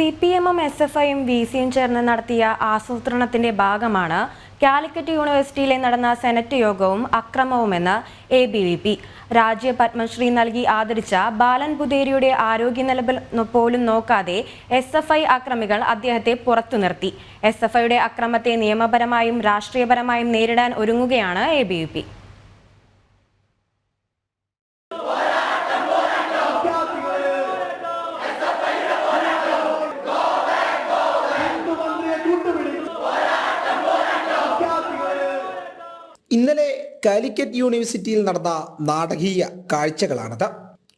C P എമ്മും S F ഐയും V സിയും ചേർന്ന് നടത്തിയ ആസൂത്രണത്തിന്റെ ഭാഗമാണ് കാലിക്കറ്റ് യൂണിവേഴ്സിറ്റിയിലെ നടന്ന സെനറ്റ് യോഗവും അക്രമവുമെന്ന് എ ബി വി പി. രാജ്യ പത്മശ്രീ നൽകി ആദരിച്ച ബാലൻ ബുദേരിയുടെ ആരോഗ്യനില പോലും നോക്കാതെ എസ് എഫ് ഐ അക്രമികൾ അദ്ദേഹത്തെ പുറത്തു നിർത്തി. എസ് എഫ് ഐയുടെ അക്രമത്തെ നിയമപരമായും രാഷ്ട്രീയപരമായും നേരിടാൻ ഒരുങ്ങുകയാണ് എ ബി വി പി. ഇന്നലെ കാലിക്കറ്റ് യൂണിവേഴ്സിറ്റിയിൽ നടന്ന നാടകീയ കാഴ്ചകളാണത്.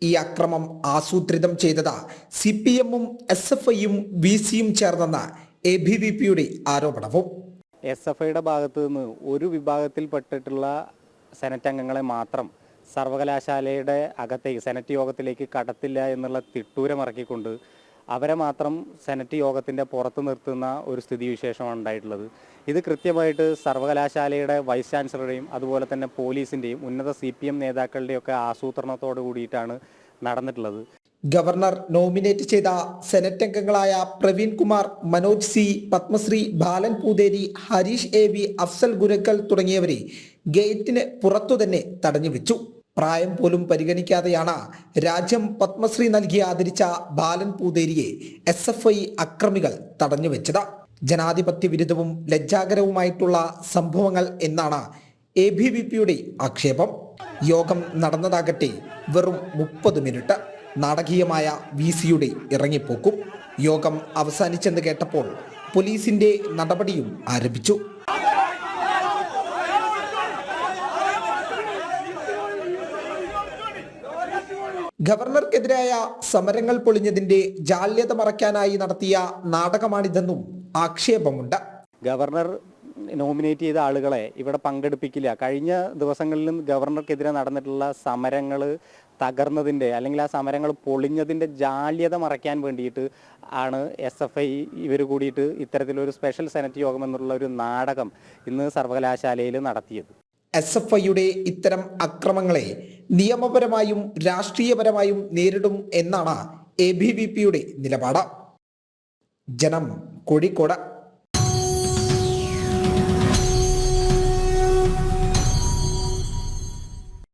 ഈ അക്രമം ആസൂത്രിതം ചെയ്തത് സി പി എമ്മും എസ് എഫ് ഐയും വി സിയും ചേർന്നെന്ന എ ബി വി പിയുടെ ആരോപണവും. എസ് എഫ് ഐയുടെ ഭാഗത്തു നിന്ന് ഒരു വിഭാഗത്തിൽപ്പെട്ടിട്ടുള്ള സെനറ്റ് അംഗങ്ങളെ മാത്രം സർവകലാശാലയുടെ അകത്തേക്ക് സെനറ്റ് യോഗത്തിലേക്ക് കടത്തില്ല എന്നുള്ള തിട്ടൂരമിറക്കിക്കൊണ്ട് അവരെ മാത്രം സെനറ്റ് യോഗത്തിന്റെ പുറത്ത് നിർത്തുന്ന ഒരു സ്ഥിതിവിശേഷമാണ് ഉണ്ടായിട്ടുള്ളത്. ഇത് കൃത്യമായിട്ട് സർവകലാശാലയുടെ വൈസ് ചാൻസലറുടെയും അതുപോലെ തന്നെ പോലീസിന്റെയും ഉന്നത സി പി എം നേതാക്കളുടെയൊക്കെ ആസൂത്രണത്തോടു കൂടിയിട്ടാണ് നടന്നിട്ടുള്ളത്. ഗവർണർ നോമിനേറ്റ് ചെയ്ത സെനറ്റ് അംഗങ്ങളായ Praveen Kumar Manoj C Padmashri Balan Poothery Harish A V Afsal Gurukkal തുടങ്ങിയവരെ ഗേറ്റിന് പുറത്തു തന്നെ തടഞ്ഞു വെച്ചു പ്രായം പോലും പരിഗണിക്കാതെയാണ് രാജ്യം പത്മശ്രീ നൽകി ആദരിച്ച ബാലൻ പൂതേരിയെ എസ് എഫ് ഐ അക്രമികൾ തടഞ്ഞുവെച്ചത് ജനാധിപത്യ വിരുദ്ധവും ലജ്ജാകരവുമായിട്ടുള്ള സംഭവങ്ങൾ എന്നാണ് എ ബി വി പിയുടെ ആക്ഷേപം. യോഗം നടന്നതാകട്ടെ വെറും മുപ്പത് മിനിറ്റ്. നാടകീയമായ വി സിയുടെ ഇറങ്ങിപ്പോക്കും. യോഗം അവസാനിച്ചെന്ന് കേട്ടപ്പോൾ പോലീസിന്റെ നടപടിയും ആരംഭിച്ചു. ഗവർണർക്കെതിരായ സമരങ്ങൾ പൊളിഞ്ഞതിന്റെ ജാള്യത മറയ്ക്കാനായി നടത്തിയ നാടകമാണിതെന്നും ആക്ഷേപമുണ്ട്. ഗവർണർ നോമിനേറ്റ് ചെയ്ത ആളുകളെ ഇവിടെ പങ്കെടുപ്പിക്കില്ല. കഴിഞ്ഞ ദിവസങ്ങളിലും ഗവർണർക്കെതിരെ നടന്നിട്ടുള്ള സമരങ്ങൾ തകർന്നതിന്റെ അല്ലെങ്കിൽ ആ സമരങ്ങൾ പൊളിഞ്ഞതിന്റെ ജാള്യത മറയ്ക്കാൻ വേണ്ടിയിട്ട് ആണ് എസ് എഫ് ഐ ഇവർ കൂടിയിട്ട് ഇത്തരത്തിലൊരു സ്പെഷ്യൽ സെനറ്റ് യോഗം എന്നുള്ള ഒരു നാടകം ഇന്ന് സർവകലാശാലയിൽ നടത്തിയത്. എസ് എഫ് ഐയുടെ ഇത്തരം അക്രമങ്ങളെ നിയമപരമായും രാഷ്ട്രീയപരമായും നേരിടും എന്നാണ് എ ബി വി പിയുടെ നിലപാട്. ജനം കോഴിക്കോട്.